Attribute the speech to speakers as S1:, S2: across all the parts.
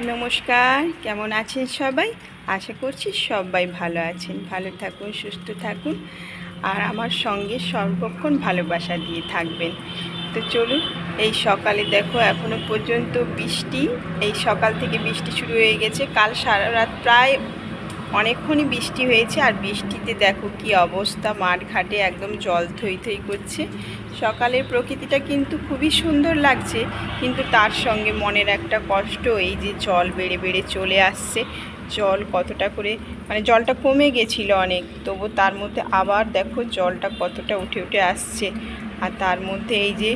S1: নমস্কার, কেমন আছেন সবাই? আশা করছি সবাই ভালো আছেন। ভালো থাকুন, সুস্থ থাকুন। আর আমার সঙ্গে সর্বক্ষণ ভালোবাসা দিয়ে থাকবেন। তো চলুন, এই সকালে দেখো এখনও পর্যন্ত বৃষ্টি। এই সকাল থেকে বৃষ্টি শুরু হয়ে গেছে। কাল সারা রাত প্রায় অনেকক্ষণই বৃষ্টি হয়েছে আর বৃষ্টিতে দেখো কি অবস্থা মাঠ ঘাটে একদম জল থই থই করছে। সকালের প্রকৃতিটা কিন্তু খুবই সুন্দর লাগছে, কিন্তু তার সঙ্গে মনের একটা কষ্ট, এই যে জল বেড়ে বেড়ে চলে আসছে। জল কতটা করে মানে জলটা কমে গেছিল অনেক, তবু তার মধ্যে আবার দেখো জলটা কতটা উঠে উঠে আসছে। আর তার মধ্যে এই যে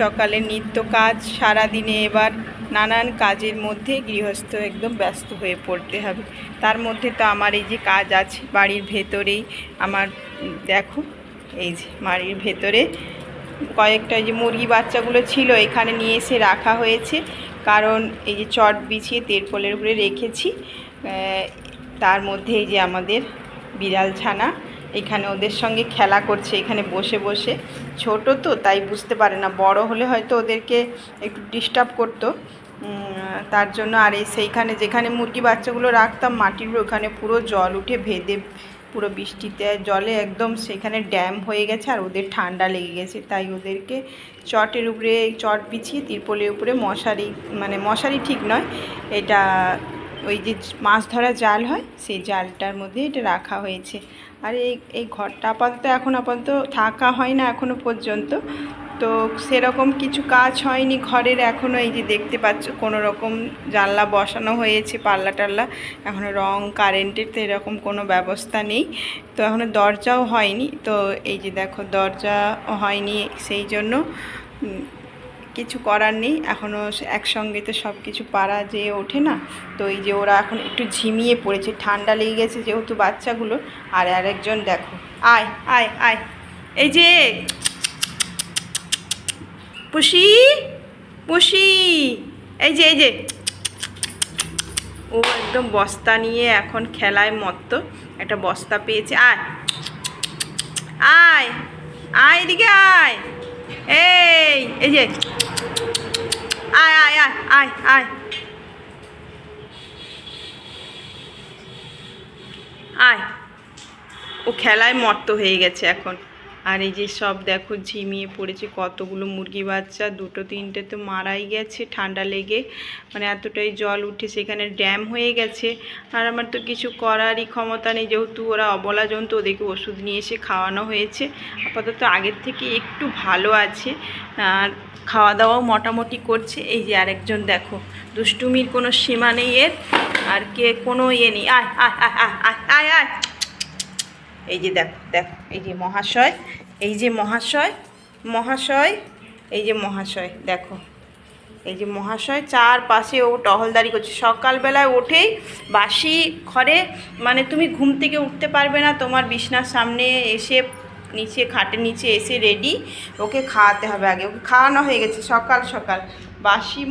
S1: সকালের নিত্য কাজ, সারাদিনে এবার নানান কাজের মধ্যে গৃহস্থ একদম ব্যস্ত হয়ে পড়তে হবে। তার মধ্যে তো আমার এই যে কাজ আছে, বাড়ির ভেতরেই আমার, দেখো, এই যে বাড়ির ভেতরে কয়েকটা যে মুরগি বাচ্চাগুলো ছিল, এখানে নিয়ে এসে রাখা হয়েছে। কারণ এই যে চট বিছিয়ে তেরপলের উপরে রেখেছি। তার মধ্যে এই যে আমাদের বিড়াল ছানা, এখানে ওদের সঙ্গে খেলা করছে, এখানে বসে বসে। ছোট তো, তাই বুঝতে পারে না। বড় হলে হয়তো ওদেরকে একটু ডিস্টার্ব করতো। তার জন্য আর এই সেইখানে যেখানে মুরগি বাচ্চাগুলো রাখতাম, মাটির ওখানে পুরো জল উঠে ভেদে পুরো বৃষ্টিতে জলে একদম সেখানে ড্যাম হয়ে গেছে আর ওদের ঠান্ডা লেগে গেছে। তাই ওদেরকে চটের উপরে চট বিছিয়ে তিরপলের উপরে মশারি মানে মশারি ঠিক নয়, এটা ওই যে মাছ ধরা জাল হয়, সেই জালটার মধ্যে এটা রাখা হয়েছে। আর এই এই ঘরটা আপাতত এখন আপাতত থাকা হয় না এখনও পর্যন্ত। তো সেরকম কিছু কাজ হয়নি ঘরের। এখনও এই যে দেখতে পাচ্ছ, কোনো রকম জানলা বসানো হয়েছে, পাল্লা টাল্লা। এখনও রং, কারেন্টের তো এরকম কোনো ব্যবস্থা নেই। তো এখনও দরজাও হয়নি। তো এই যে দেখো, দরজা হয়নি সেই জন্য। কিছু করার নেই। এখনও একসঙ্গে তো সব কিছু পারা যেয়ে ওঠে না। তো এই যে ওরা এখন একটু ঝিমিয়ে পড়েছে, ঠান্ডা লেগে গেছে যেহেতু বাচ্চাগুলো। আর আরেকজন দেখো, আয় আয় আয়। এই যে পুষি পুষি। এই যে এই যে। ও একদম বস্তা নিয়ে এখন খেলায় মত্ত। একটা বস্তা পেয়েছে। আয়। আয়। আয় এদিকে আয়। এই এই যে। আয় আয় আয় আয় আয়। আয়। ও খেলায় মত্ত হয়ে গেছে এখন। আর এই যে সব দেখো ঝিমিয়ে পড়েছে, কতগুলো মুরগি বাচ্চা, দুটো তিনটে তো মারাই গেছে ঠান্ডা লেগে। মানে এতটাই জল উঠে সেখানে ড্যাম হয়ে গেছে। আর আমার তো কিছু করারই ক্ষমতা নেই, যেহেতু ওরা অবলা জন্তু, ওদেরকে ওষুধ নিয়ে এসে খাওয়ানো হয়েছে। আপাতত আগের থেকে একটু ভালো আছে। আর খাওয়া দাওয়াও মোটামুটি করছে। এই যে আরেকজন দেখো, দুষ্টুমির কোনো সীমা নেই এর। আর কে কোনো ইয়ে নেই। আয় আয় আয় আয় আয় আয়। এই যে দেখো দেখো, এই যে মহাশয়, এই যে মহাশয় মহাশয়, এই যে মহাশয়, দেখো। এই যে মহাশয়, চারপাশে ও টহলদারি করছে। সকালবেলায় ওঠেই বাসি ঘরে মানে তুমি ঘুম থেকে উঠতে পারবে না, তোমার বিছনার সামনে এসে নিচে, খাটের নিচে এসে রেডি ওকে খাওয়াতে হবে আগে। ওকে খাওয়ানো হয়ে গেছে সকাল সকাল। বাসি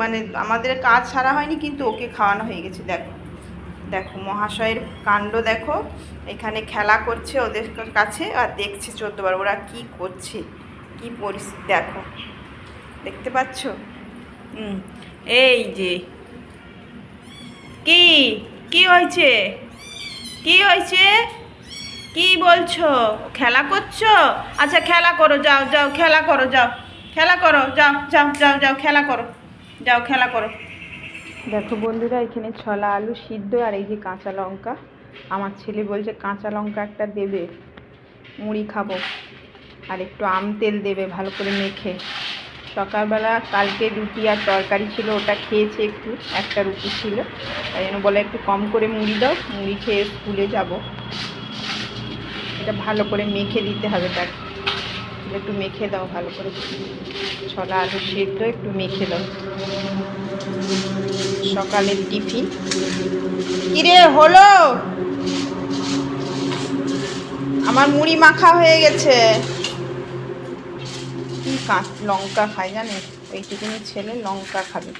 S1: মানে আমাদের কাজ সারা হয়নি, কিন্তু ওকে খাওয়ানো হয়ে গেছে, দেখো। দেখো, মহাশয়ের কাণ্ড দেখো। এখানে খেলা করছে ওদের কাছে আর দেখছে চোদ্দবার, ওরা কি করছে? কি পরিস্থিতি? দেখো। দেখতে পাচ্ছ? এই যে। কি? কি হয়েছে? কি হয়েছে? কি বলছো? খেলা করছ? আচ্ছা খেলা করো, যাও যাও, খেলা করো, যাও। খেলা করো, যাও যাও যাও যাও, খেলা করো। যাও, খেলা করো। দেখো বন্ধুরা, এখানে ছলা আলু সিদ্ধ আর এই যে কাঁচা লঙ্কা। আমার ছেলে বলছে, কাঁচা লঙ্কা একটা দেবে, মুড়ি খাব। আর একটু আম তেল দেবে ভালো করে মেখে। সকালবেলা কালকে রুটি আর তরকারি ছিল, ওটা খেয়েছে একটু, একটা রুটি ছিল। তাই জন্য বলে একটু কম করে মুড়ি দাও, মুড়ি খেয়ে স্কুলে যাব। এটা ভালো করে মেখে দিতে হবে তাকে। একটু মেখে দাও ভালো করে। ছলা আলু সেদ্ধ একটু মেখে দাও। সকালের টিফিন। কিরে, হলো? আমার মুড়ি মাখা হয়ে গেছে। কি কাঁচ, লঙ্কা খায় জানিস? এইটুকুনি ছেলে লঙ্কা খাবে।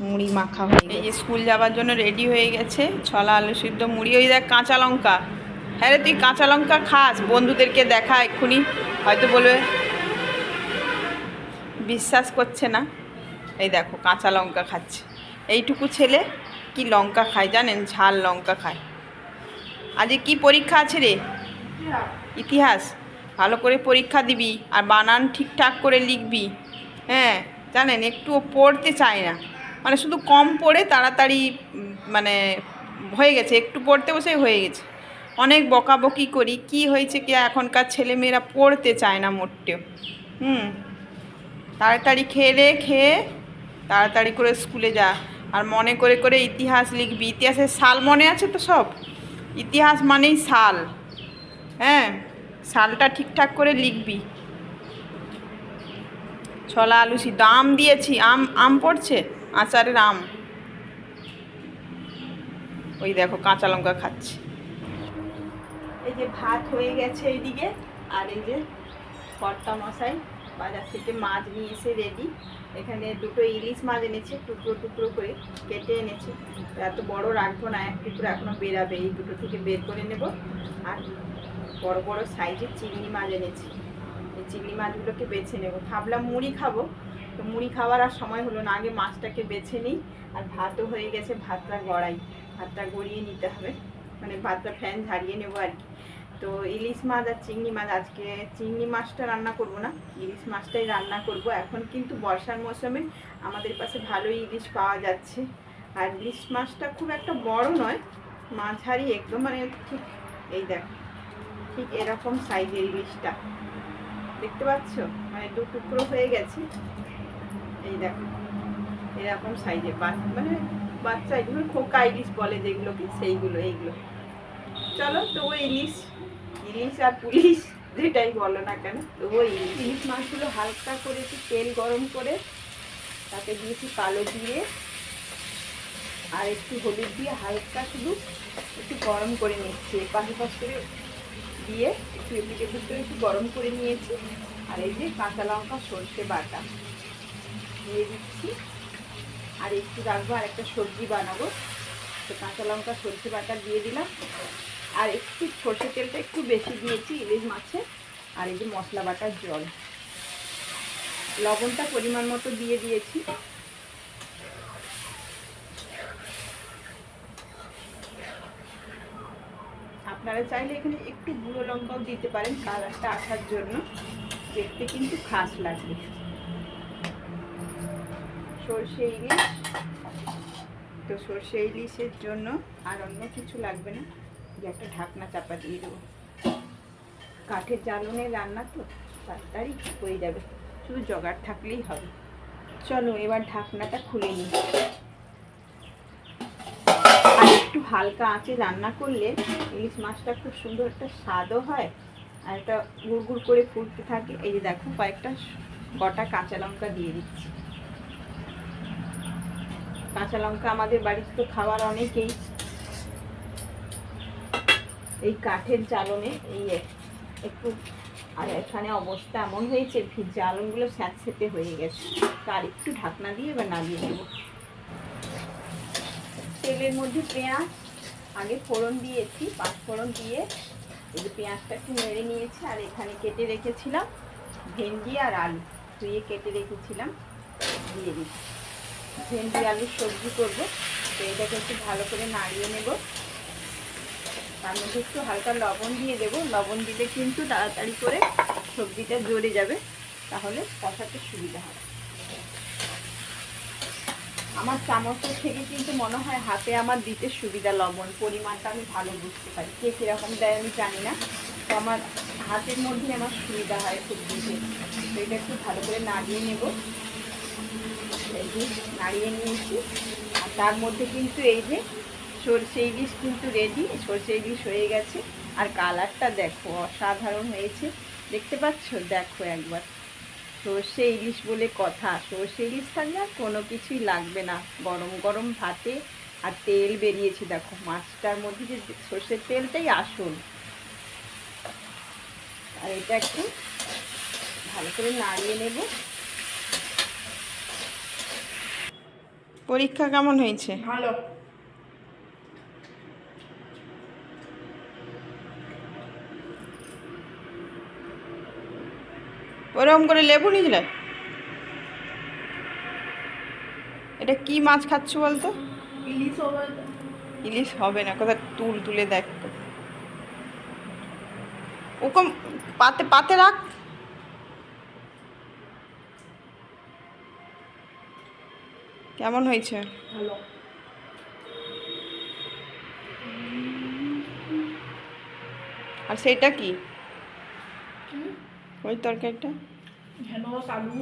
S1: মুড়ি মাখা হয়ে এই স্কুল যাওয়ার জন্য রেডি হয়ে গেছে। ছলা আলু সিদ্ধ মুড়ি। ওই দেখ, কাঁচা লঙ্কা। হ্যাঁ রে, তুই কাঁচা লঙ্কা খাস। বন্ধুদেরকে দেখা এক্ষুনি। হয়তো বলবে বিশ্বাস করছে না। এই দেখো, কাঁচা লঙ্কা খাচ্ছে। এইটুকু ছেলে কি লঙ্কা খায় জানেন? ঝাল লঙ্কা খায়। আজকে কি পরীক্ষা আছে রে? ইতিহাস। ভালো করে পরীক্ষা দিবি আর বানান ঠিকঠাক করে লিখবি। হ্যাঁ জানেন, একটুও পড়তে চায় না। মানে শুধু কম পড়ে তাড়াতাড়ি মানে হয়ে গেছে। একটু পড়তে বসে হয়ে গেছে। অনেক বকাবকি করি। কি হয়েছে কি এখনকার ছেলেমেয়েরা পড়তে চায় না মোটেও। হুম। তাড়াতাড়ি খেয়ে রে, খেয়ে তাড়াতাড়ি করে স্কুলে যা। আর মনে করে করে ইতিহাস লিখবি। ইতিহাসের সাল মনে আছে তো সব? ইতিহাস মানেই সাল। হ্যাঁ সালটা ঠিকঠাক করে লিখবি। ছলা আলু সিদ্ধ আম দিয়েছি। আম আম পড়ছে? আচারের আম। ওই দেখো, কাঁচা লঙ্কা খাচ্ছি। এই যে ভাত হয়ে গেছে এইদিকে। আর এই যে কর্তা মশাই বাজার থেকে মাছ নিয়ে এসে রেডি এখানে দুটো ইলিশ মাছ এনেছে, টুকরো টুকরো করে কেটে এনেছে। এত বড় রাখব না, এক টুকরো এখনও বেরাবে, এই দুটো থেকে বের করে নেব। আর বড় বড় সাইজের চিংড়ি মাছ এনেছি। এই চিংড়ি মাছগুলোকে বেছে নেব। ভাবলাম মুড়ি খাব। তো মুড়ি খাওয়ার আর সময় হলো না, আগে মাছটাকে বেছে নিই। আর ভাতও হয়ে গেছে, ভাতটা গড়াই। ভাতটা গড়িয়ে নিতে হবে। মানে ভাতটা ফ্যান ঝাড়িয়ে নেব আর কি। তো ইলিশ মাছ আর চিংড়ি মাছ, আজকে চিংড়ি মাছটা রান্না করব না, ইলিশ মাছটাই রান্না করব। এখন কিন্তু বর্ষার মৌসুমে আমাদের পাশে ভালোই ইলিশ পাওয়া যাচ্ছে। আর ইলিশ মাছটা খুব একটা বড় নয় মাঝারি একদম মানে ঠিক এই দেখ, ঠিক এরকম সাইজের ইলিশটা। দেখতে পাচ্ছ? মানে দু টুকরো হয়ে গেছে। এই দেখো, এরকম সাইজের মানে বাচ্চা এগুলো খোকা ইলিশ বলে যেগুলোকে, সেইগুলো, এইগুলো। চলো তবু ইলিশ ইলিশ আর পুলিশ যেটাই বলো না কেন তবু ইলিশ ইলিশ মাছগুলো হালকা করে একটু তেল গরম করে তাতে দিয়েছি কালো দিয়ে আর একটু হলুদ দিয়ে হালকা শুধু একটু গরম করে নিচ্ছি। এপাশ এপাশ করে দিয়ে একটু এদিক করে একটু গরম করে নিয়েছি। আর এই যে কাঁচা লঙ্কা, সর্ষে বাটা দিয়ে দিচ্ছি। আর একটু রাখব আর একটা সবজি বানাবো। তো কাঁচা লঙ্কা, সর্ষে বাটা দিয়ে দিলাম। আর একটু সর্ষে তেলটা একটু বেশি দিয়েছি ইলিশ মাছে, আর এই যে মশলা বাটার জল। লবণটা পরিমাণ মতো দিয়ে দিয়েছি। আপনারা চাইলে এখানে একটু গুঁড়ো লঙ্কাও দিতে পারেন কালারটা আসার জন্য। দেখতে কিন্তু খাস লাগবে। সর্ষে ইলিশ। তো সর্ষে ইলিশের জন্য আর অন্য কিছু লাগবে না। একটা ঢাকনা চাপা দিয়ে দেবো। কাঠের জ্বালনে রান্না তো, তাড়াতাড়ি হয়ে যাবে। শুধু জগাড় থাকলেই হবে। চলো, এবার ঢাকনাটা খুলে নিই। আর একটু হালকা আঁচে রান্না করলে ইলিশ মাছটা খুব সুন্দর একটা স্বাদও হয় আর একটা গুড় গুড় করে ফুটতে থাকে। এই যে দেখো, কয়েকটা গোটা কাঁচা লঙ্কা দিয়ে দিচ্ছি। কাঁচা লঙ্কা আমাদের বাড়িতে তো খাওয়ার অনেকেই এই কাঠের জ্বালনে এই এক- একটু, আর এখানে অবস্থা এমন হয়েছে জ্বালনগুলো স্যাঁতসেঁতে হয়ে গেছে। তার একটু ঢাকনা দিয়ে এবার নামিয়ে দেবো তেলের মধ্যে পেঁয়াজ, আগে ফোড়ন দিয়েছি, পাঁচ ফোড়ন দিয়ে এই যে পেঁয়াজটা একটু নেড়ে নিয়েছি, আর এখানে কেটে রেখেছিলাম ভেন্ডি আর আলু। ধুয়ে কেটে রেখেছিলাম, দিয়ে দিচ্ছি। ভেন্ডি, আলুর সবজি করব, তো এটাকে একটু ভালো করে নাড়িয়ে নেব। তার মধ্যে একটু হালকা লবণ দিয়ে দেবো। লবণ দিলে কিন্তু তাড়াতাড়ি করে সবজিটা জ্বরে যাবে, তাহলে কষাতে সুবিধা হবে। আমার চামচের থেকে কিন্তু মনে হয় হাতে আমার দিতে সুবিধা লবণ, পরিমাণটা আমি ভালো বুঝতে পারি। কে কীরকম দেয় আমি জানি না, তো আমার হাতের মধ্যে আমার সুবিধা হয় খুব দিতে তো এটা একটু ভালো করে নাড়িয়ে নেব। নাড়িয়ে নিয়েছি। আর তার মধ্যে কিন্তু এই যে সরষে ইলিশ কিন্তু রেডি সরষে ইলিশ হয়ে গেছে। আর কালারটা দেখো অসাধারণ হয়েছে। দেখতে পাচ্ছ? দেখো একবার। সর্ষে ইলিশ বলে কথা। সর্ষে ইলিশ থাকলে আর কোনো কিছুই লাগবে না। গরম গরম ভাতে আর তেল বেরিয়েছে। দেখো মাছটার মধ্যে যে সর্ষের তেলটাই আসল। আর এটা একটু ভালো করে নাড়িয়ে নেব। পরীক্ষা কেমন হয়েছে?
S2: ভালো।
S1: ওরকম করে লেবু নিয়েছিলে এটা কি মাছ খাচ্ছ বলতো?
S2: ইলিশ হবে
S1: ইলিশ হবে না কোথায় তুল তুলে দেখ। ওকম পাতে পাতে রাখ। কেমন হয়েছে?
S2: ভালো।
S1: আর সেটা কি? ওই তরকারিটা।
S2: হ্যাঁ আলু।